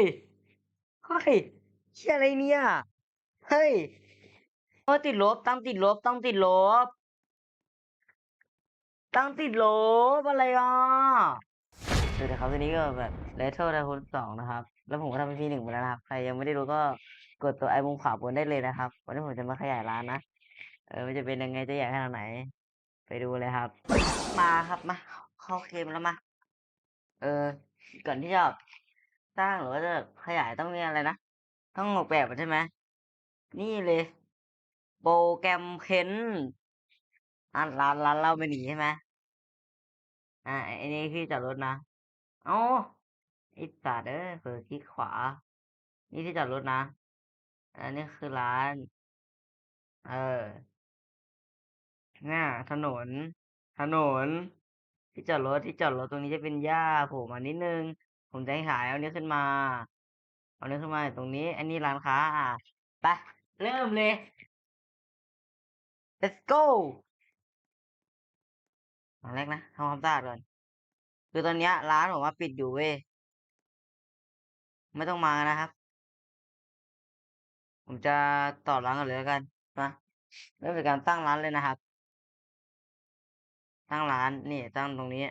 ยเฮ้ยเชี่ยอะไรเนี่ย เฮ้ยเออติดลบตั้งติดลบตั้งติดลบตั้งติดลบอะไรอะสวัสดีครับวันนี้ก็แบบเลเทอร์ไดคนสองนะครับ แล้วผมก็ทำเป็นพีหนึ่งไปแล้วนะครับ ใครยังไม่ได้รู้ก็กดตัวไอมุมขวาบนได้เลยนะครับ วันนี้ผมจะมาขยายร้านนะ เออมันจะเป็นยังไงจะใหญ่ขนาไหน ไปดูเลยครับ มาครับมา เข้าเกมแล้วมา เออ ก่อนที่จะ สร้างหรือว่าจะขยายต้องมีอะไรนะ ต้องออกแบบใช่ไหมนี่เลย โปรแกรมเค้นอะร้านร้านเราไม่หนีใช่ไหมอ่าไอ้นี่ที่จอดรถนะเอ้ไอ้สัตว์เอ้ยเผลอคลิกขวา นี่ที่จอดรถนะ อันนี้คือร้าน เออเนี่ยถนน ถนน ที่จอดรถที่จอดรถตรงนี้จะเป็นหญ้าโผล่มานิดนึง ผมจะให้ขายเอาเนี้ยขึ้นมา เอาเนี้ยขึ้นมาตรงนี้ อันนี้ร้านค้า อะไปเริ่มเลย let's go อย่างแรกนะทำความสะอาดก่อน คือตอนนี้ร้านผมว่าปิดอยู่เว้ย ไม่ต้องมานะครับ ผมจะต่อร้านกันเลยแล้วกันนะเริ่มจากการตั้งร้านเลยนะครับ ตั้งร้านนี่ตั้งตรงนี้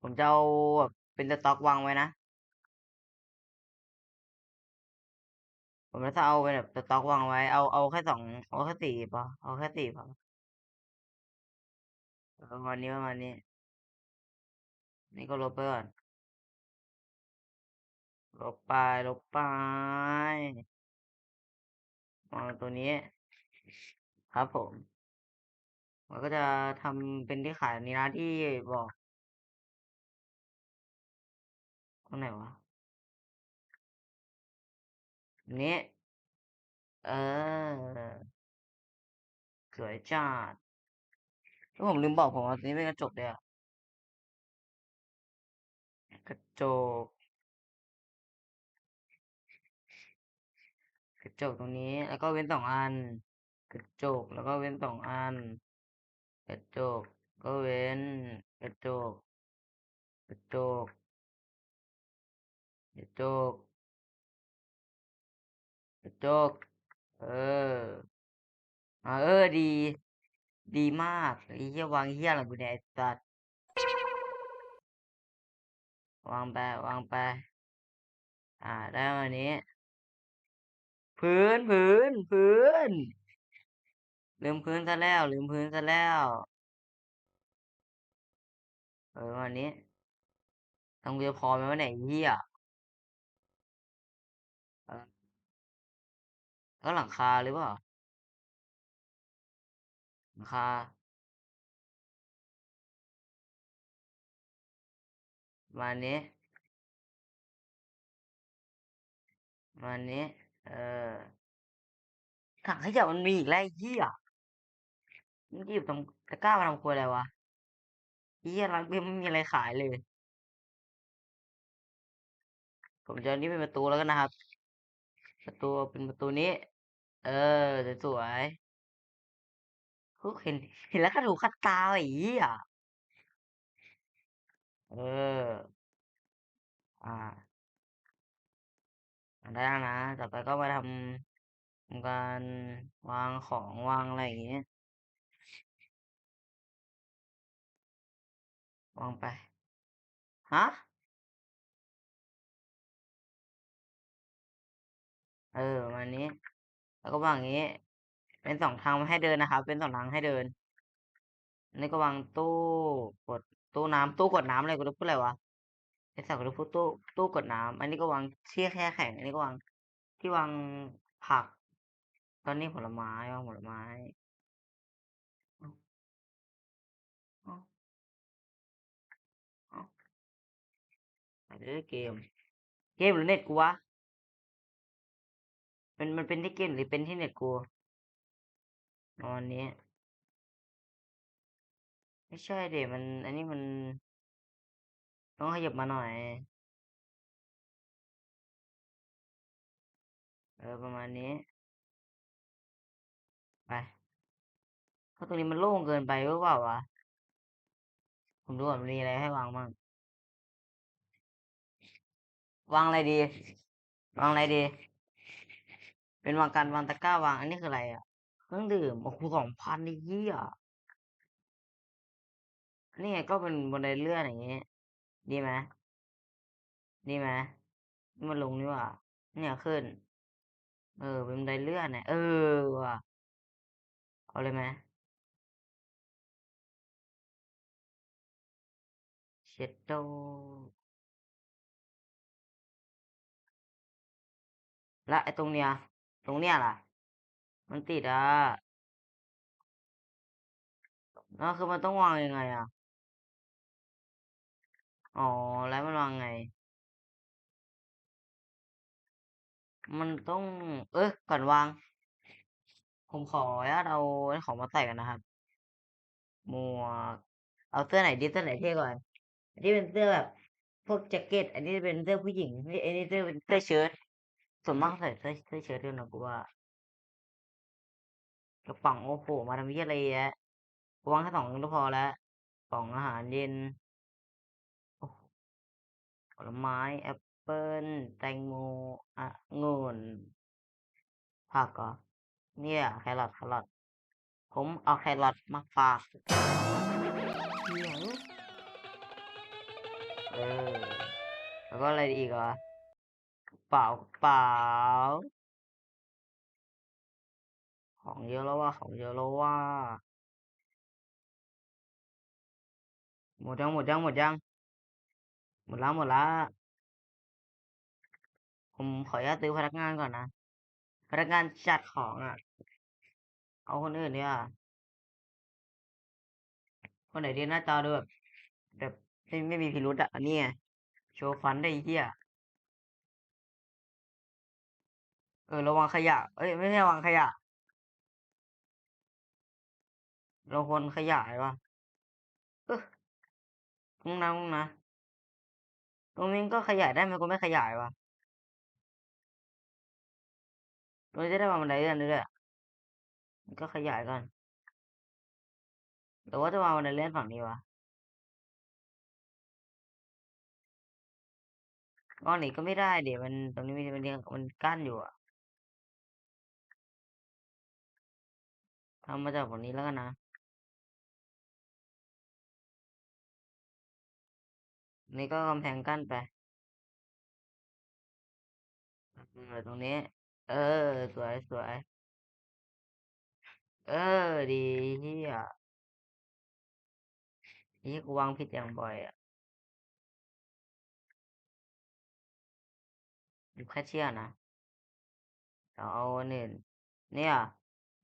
ผมจะเอาแบบ เป็นสต็อกวางไว้นะ ผมจะเอาเป็นแบบสต็อกวางไว้ เอาเอาแค่สองเอาแค่สี่พอเอาแค่สี่พอประมาณนี้ประมาณนี้ นี่ก็ลบไปก่อน ลบไปลบไปวางตัวนี้ ครับผมมันก็จะทำเป็นที่ขายนี้นะที่บอก ตรงไหนวะนนี้ เออ สวยจัดแล้วผมลืมบอกผมว่าตัวนี้เป็นกระจกเลยอะกระจก กระจกตรงนี้ แล้วก็เว้นสองอัน กระจก แล้วก็เว้นสองอัน กระจก ก็เว้น กระจก กระจก กระจกกระจก เอออ่าเออดี ดีมากไอ้เหี้ยวางเหี้ยอะไรกูเนี่ยไอ้สัตว์วางไปวางไป อ่าได้วันนี้ พื้นพื้นพื้นลืมพื้นซะแล้วลืมพื้นซะแล้วเออวันนี้ต้องเรียพอไหมวะไหนยไอ้เหี้ย แล้วหลังคาหรือเปล่า หลังคาประมาณนี้ประมาณนี้ เออถังขยะมันมีอีกแล้วไอ้เหี้ยมันหยิบตรงตะกร้ามาทำครัวอะไรวะไอ้เหี้ยร้านเบียร์ไม่มีอะไรขายเลย ผมจะเอานี่เป็นประตูแล้วกันนะครับ ประตูเป็นประตูนี้ เออ สวยๆกูเห็น เห็นแล้วขัดหูขัดตาไอ้เหี้ยเออ อ่าได้แล้วนะ ต่อไปก็มาทำทำการวางของวางอะไรอย่างเงี้ยวางไป ฮะ เออประมานี้ แล้วก็วางอย่างนี้ เป็นสองทางให้เดินนะครับ เป็นสองทางให้เดินนนี้ก็วางตู้กดตู้น้ำตู้กดน้ำอะไรกูจะพูดอะไรวะไอสัตว์กูจะพูดตู้ตู้กดน้ำอันนี้ก็วางเชี่ยแค่แข็ง อันนี้ก็วางที่วางผัก ตอนนี้ผลไม้วางผลไม้เอ้าเอ้าเอ้าอะไรเกม เกมหรือเน็ตกูวะ มันมันเป็นที่เกมหรือเป็นที่เน็ตกูตอนนี้ ไม่ใช่เดี๋ยวมัน อันนี้มัน ต้องขยับมาหน่อย เออ ประมาณนี้ ไปเพราะตรงนี้มันโล่งเกินไปหรือเปล่าวะผมดูก่อนมันมีอะไรให้วางบ้างวางอะไรดี วางอะไรดี เป็นวางการวางตะกร้าวาง อันนี้คืออะไรอะเครื่องดื่มโอ้โหสองพันนี่เหี้ยนี่ไงก็เป็นบันไดเลื่อนอย่างงี้ ดีไหมดีไหมนี่มันลงนี่ว่าเนี่ยขึ้น เออ เป็นบันไดเลื่อนเนี่ยเออว่ะเอาเลยไหมเช็ดโดและไอ้ตรงเนี้ย ตรงเนี้ยล่ะ มันติดอะแล้วคือมันต้องวางยังไงอะ อ๋อ แล้วมันวางไง มันต้อง เออก่อนวาง ผมขออนุญาตเอาของมาใส่กันนะครับ หมวก เอาเสื้อไหนดีเสื้อไหนเท่ก่อนอันนี้เป็นเสื้อแบบ พวกแจ็คเก็ต อันนี้เป็นเสื้อผู้หญิงนี่อันนี้เสื้อเป็นเสื้อเชิ้ต ส่วนมากใส่เสื้อเสื้อเชิ้ตด้วยนะกูว่ากระป๋องโอ้โหมาทำเหี้ยอะไรแยะกูวางแค่สองก็พอแล้วกล่องอาหารเย็นผลไม้แอปเปิ้ลแตงโมอะงุ่นผักเหรอเนี่ยแครอทแครอทผมเอาแครอทมาฝากเออแล้วก็อะไรอีกอกระ เป๋าเป๋าของเยอะแล้วว่าของเยอะแล้วว่า หมดยังหมดยังหมดยัง หมดแล้วหมดแล้วผมขออนุญาตซื้อพนักงานก่อนนะ พนักงานจัดของอะ เอาคนอื่นเนี่ยคนไหนดีหน้าจอดูแบบแบบไม่ไม่มีพิรุธอะอันนี้โชว์ฟันได้เหี้ย เออระวังขยะ เอ้ยไม่ใช่ระวังขยะ เราควรขยายวะเออตรงนั้นตรงนะตรงนี้ก็ขยายได้ไหมกูไม่ขยายวะตรงนี้จะได้วางบันไดเลื่อนด้วยอะมันก็ขยายก่อนหรือว่าจะวางบันไดเลื่อนฝั่งนี้วะวางหนีก็ไม่ได้เดี๋ยวมันตรงนี้มันมันมันกั้นอยู่อะ ทำมาจากฝั่งนี้แล้วกันนะ นี่ก็กำแพงกั้นไปเออตรงนี้ เออ สวยสวย เออ ดีเฮียนี่กูวางผิดอย่างบ่อยอะดูแค่เชื่อนะเดี๋ยวเอาอันอื่นเนี่ย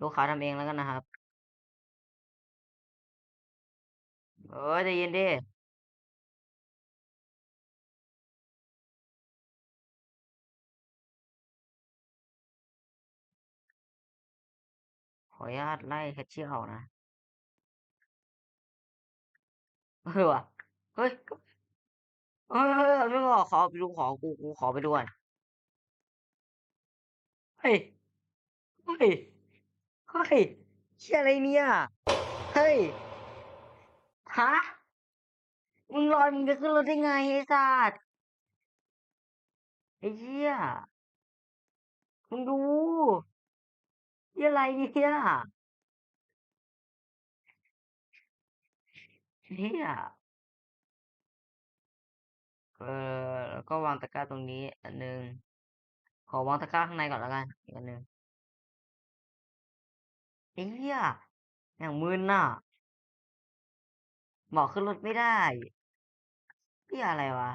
ลูกค้าทำเองแล้วกันนะครับ เออใจเย็นดิขออนุญาตไล่แคชเชียร์ออกนะเออว่ะเฮ้ยเฮ้ยเฮ้ยไม่ขอขอไปดูขอกูกูขอไปดูก่อนเฮ้ยเฮ้ย เฮ้ยเชี่ยอะไรเนี่ย เฮ้ย ฮะ มึงลอยมึงจะขึ้นรถได้ไงไอ้สัตว์ไอ้เหี้ย มึงดูเหี้ยอะไรเนี่ยเหี้ยเออแล้วก็วางตะกร้าตรงนี้ อันหนึ่งขอวางตะกร้าข้างในก่อนแล้วกันอีกอันหนึ่ง ไอ้เหี้ยอย่างมึนน่ะบอกขึ้นรถไม่ได้เหี้ยอะไรวะ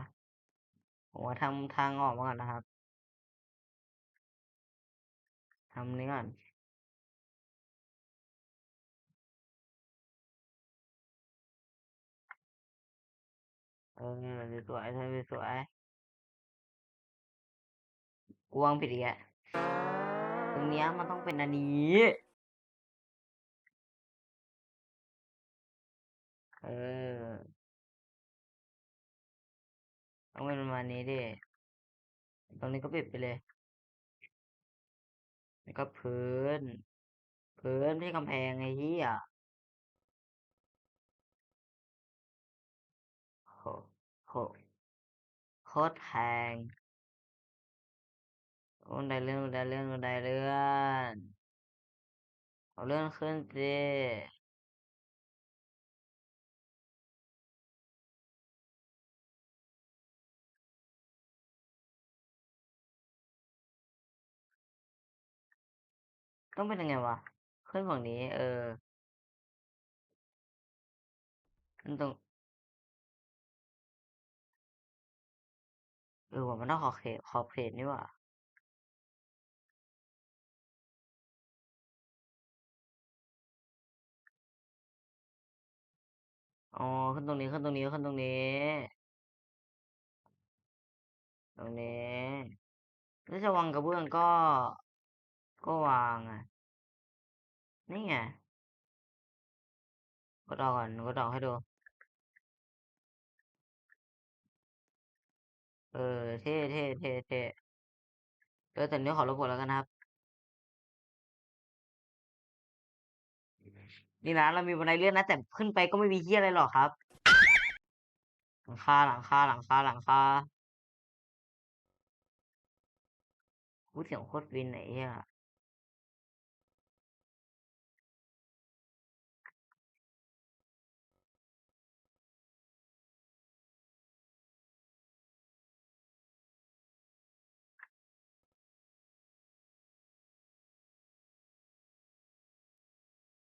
ผมว่าทำทางออกมาก่อนนะครับทำนี้ก่อนเออสวยสวยสวยกวางผิดอีกแล้วตรงเนี้ยมันต้องเป็นอันนี้ เออต้องเป็นประมาณนี้ดิ ตรงนี้ก็ปิดไปเลย แล้วก็พื้น พื้นไม่กำแพงไอ้เหี้ยโหโหโคตรแพงบันได้เลื่อนบันได้เลื่อนบันได้เลื่อนเอาเลื่อนขึ้นสิ ต้องเป็นยังไงวะขึ้นฝั่งนี้ เออขึ้นตรงเออว่ามันต้องขอบเขตขอบเขตนี่หว่าอ๋อขึ้นตรงนี้ขึ้นตรงนี้ขึ้นตรงนี้ ตรงนี้แล้วจะวางกระเบื้องก็ ก็วางอะ นี่ไงกดออกก่อนกดออกให้ดู เออ เท่เท่เท่เท่เออแต่เนี้ขอลบกดแล้วกันนะครับ นี่นะเรามีบันไดเลื่อนนะ แต่ขึ้นไปก็ไม่มีเหี้ยอะไรหรอกครับ หลังคาหลังคาหลังคาหลังคาพูดเสียงโคตรฟินไหนเหี้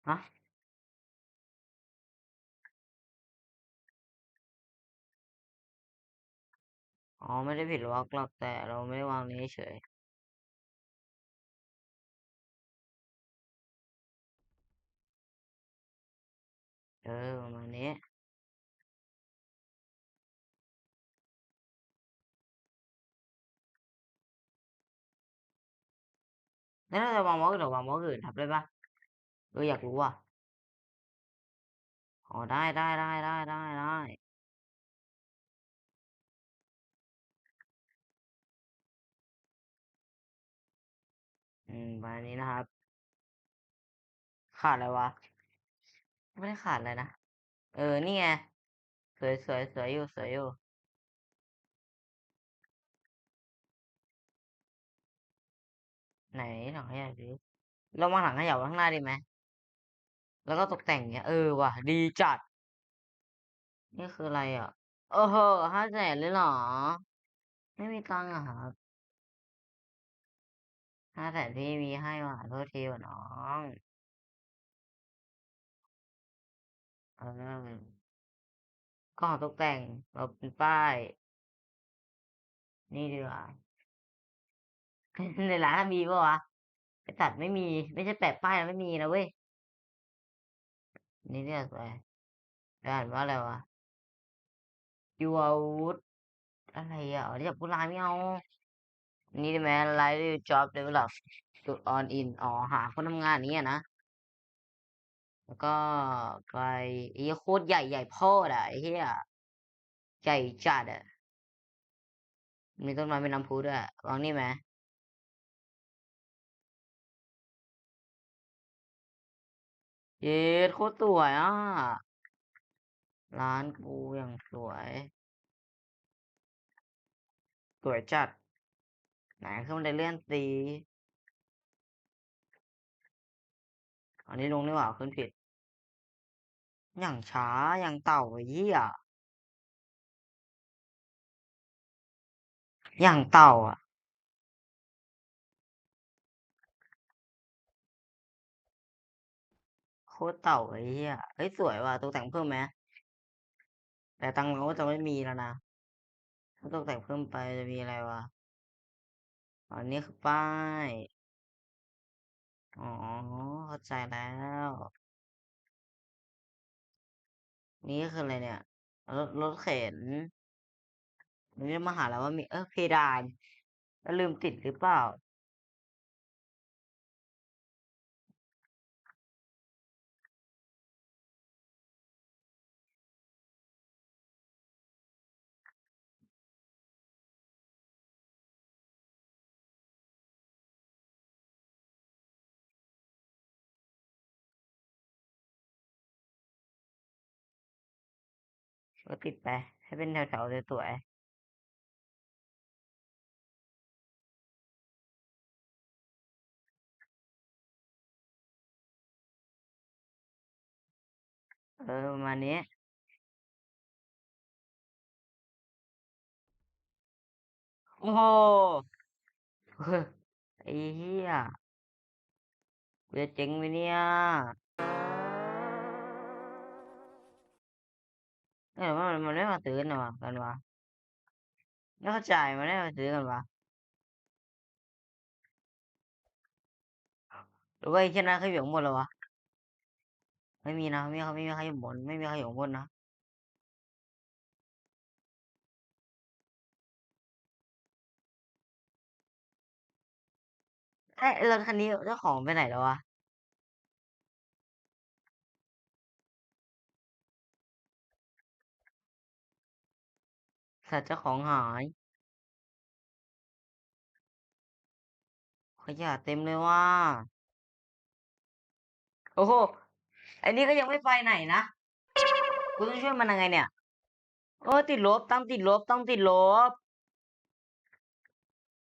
ฮะอ๋อไม่ได้ผิดล็อกหรอกแต่เราไม่ได้วางนี้เฉยเออประมาณนี้แล้วเราจะวางบล็อกอื่นหรือวางบล็อกอื่นทับได้ปะ เอออยากรู้อะอ๋อได้ได้ได้ได้ได้ได้อืมประมาณนี้นะครับ ขาดอะไรวะ ไม่ได้ขาดอะไรนะ เออ นี่ไง สวยสวยสวยอยู่สวยอยู่ไหนถังขยะดิเรามาถังขยะข้างหน้าดีไหม แล้วก็ตกแต่งเงี้ยเออว่ะ ดีจัด นี่คืออะไรอะ โอ้โหห้าแสนเลยเหรอ ไม่มีตังค์อะครับห้าแสนพี่มีให้ว่ะโทษทีว่ะน้องเออก็ตกแต่งเราเป็นป้าย นี่ดีกว่า ในร้านมีปะวะไปตัดไม่มี ไม่ใช่แปะป้ายแล้วไม่มีนะเว้ย นี่เรียกอะไรอ่านว่าอะไรวะ you are wood อะไรอะอ๋อที่จับผู้ร้ายไม่เอา นี่ได้ไหม light job develop to on in อ๋อหาคนทำงานนี้อะนะ แล้วก็ไปไอ้โคตรใหญ่ใหญ่พ่ออะไอ้เหี้ยใหญ่จัดอะมีต้นไม้เป็นน้ำพุด้วยวางนี่ไหม เย็ดโคตรสวยอะ ร้านกูอย่างสวย สวยจัด ไหนขึ้นบันไดเลื่อนสีอันนี้ลงนี่หว่าขึ้นผิด อย่างช้าอย่างเต่าไอ้เหี้ยอย่างเต่าอะ โคตรเต่าไอ้เหี้ยเฮ้ยสวยว่ะตกแต่งเพิ่มไหมแต่ตังค์เราก็จะไม่มีแล้วนะถ้าตกแต่งเพิ่มไปจะมีอะไรวะอันนี้คือป้าย อ๋อ เข้าใจแล้ว นี่คืออะไรเนี่ย รถรถเข็นนี่มาหาแล้วว่ามีเออเพดานแล้วลืมติดหรือเปล่า ก็ติดไป ให้เป็นแถวๆสวยๆเออมาเนี้ยโอ้โหไอ้เหี้ยเบียเจ๋งไปเนี่ย เออมันมันไม่มาซื้อกันวะกันวะไม่เข้าใจมันไม่มาซื้อกันวะหรือว่าไอ้เช่นนั้นเขาอยู่ข้างบนเหรอวะไม่มีนะไม่มีเขาไม่มีใครอยู่บนไม่มีใครอยู่บนนะเอ้ยรถคันนี้เจ้าของไปไหนแล้ววะ สัตว์เจ้าของหาย ขยะเต็มเลยว่า โอ้โหอ้นี่ก็ยังไม่ไปไหนนะ กูต้องช่วยมันยังไงเนี่ย โอ้ติดลบ ตั้งติดลบ ตั้งติดลบ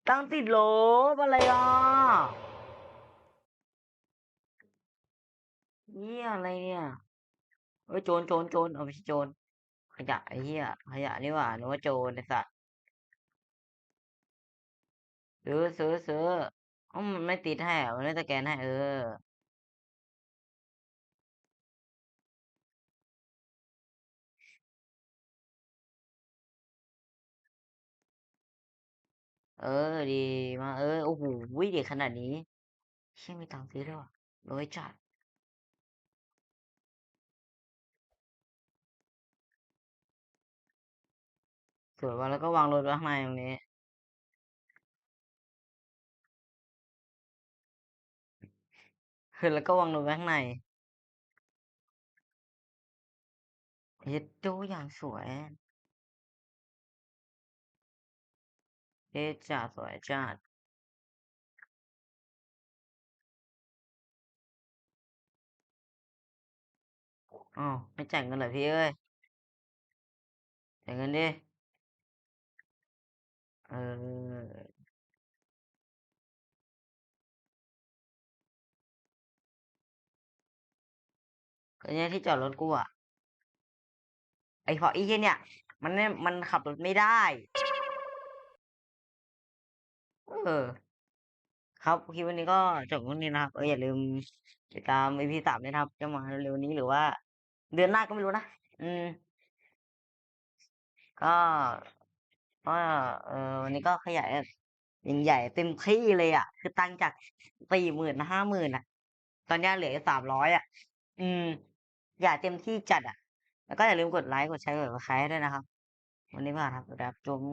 ตั้งติดลบอะไรอะเนี่ยอะไรเนี่ย เอ้ยโจรโจรโจรเอาไม่ใช่โจร ขยะไอ้เหี้ยขยะนี่หว่านึกว่าโจรไอ้สัตว์ซื้อซื้อซื้ออ๋อมันไม่ติดให้อะมันไม่สแกนให้เออ เออดีมาเออโอ้โหเด็กขนาดนี้เชี่ยมีตังค์ซื้อด้วยวะร้อยจัด สวยว่ะแล้วก็วางรถไว้ข้างในตรงนี้ คือแล้วก็วางรถไว้ข้างในเฮ็ดดูอย่างสวยเฮ็ดจัดสวยจัดอ๋อไม่จ่ายเงินเหรอพี่เอ้ยจ่ายเงินดิ เออเนี่ยที่จอดรถกูอะไอ้พอไอ้เหี้ยเนี่ย มันเนี่ยมันขับรถไม่ได้ เออ ครับคลิปวันนี้ก็จบเท่านี้นะครับเอออย่าลืมติดตาม EP สามนะครับ จะมาเร็วๆนี้หรือว่า เดือนหน้าก็ไม่รู้นะ อืม ก็ ว่าเออวันนี้ก็ขยายยิงใหญ่เต็มที่เลยอะ คือตังจากสี่หมื่นห้าหมื่นอะ ตอนนี้เหลือสามร้อยอะ อืม อย่าเต็มที่จัดอะ แล้วก็อย่าลืมกดไลค์กดแชร์กดไลครต์ด้วยนะครับ วันนี้ผ่านครับแบบจม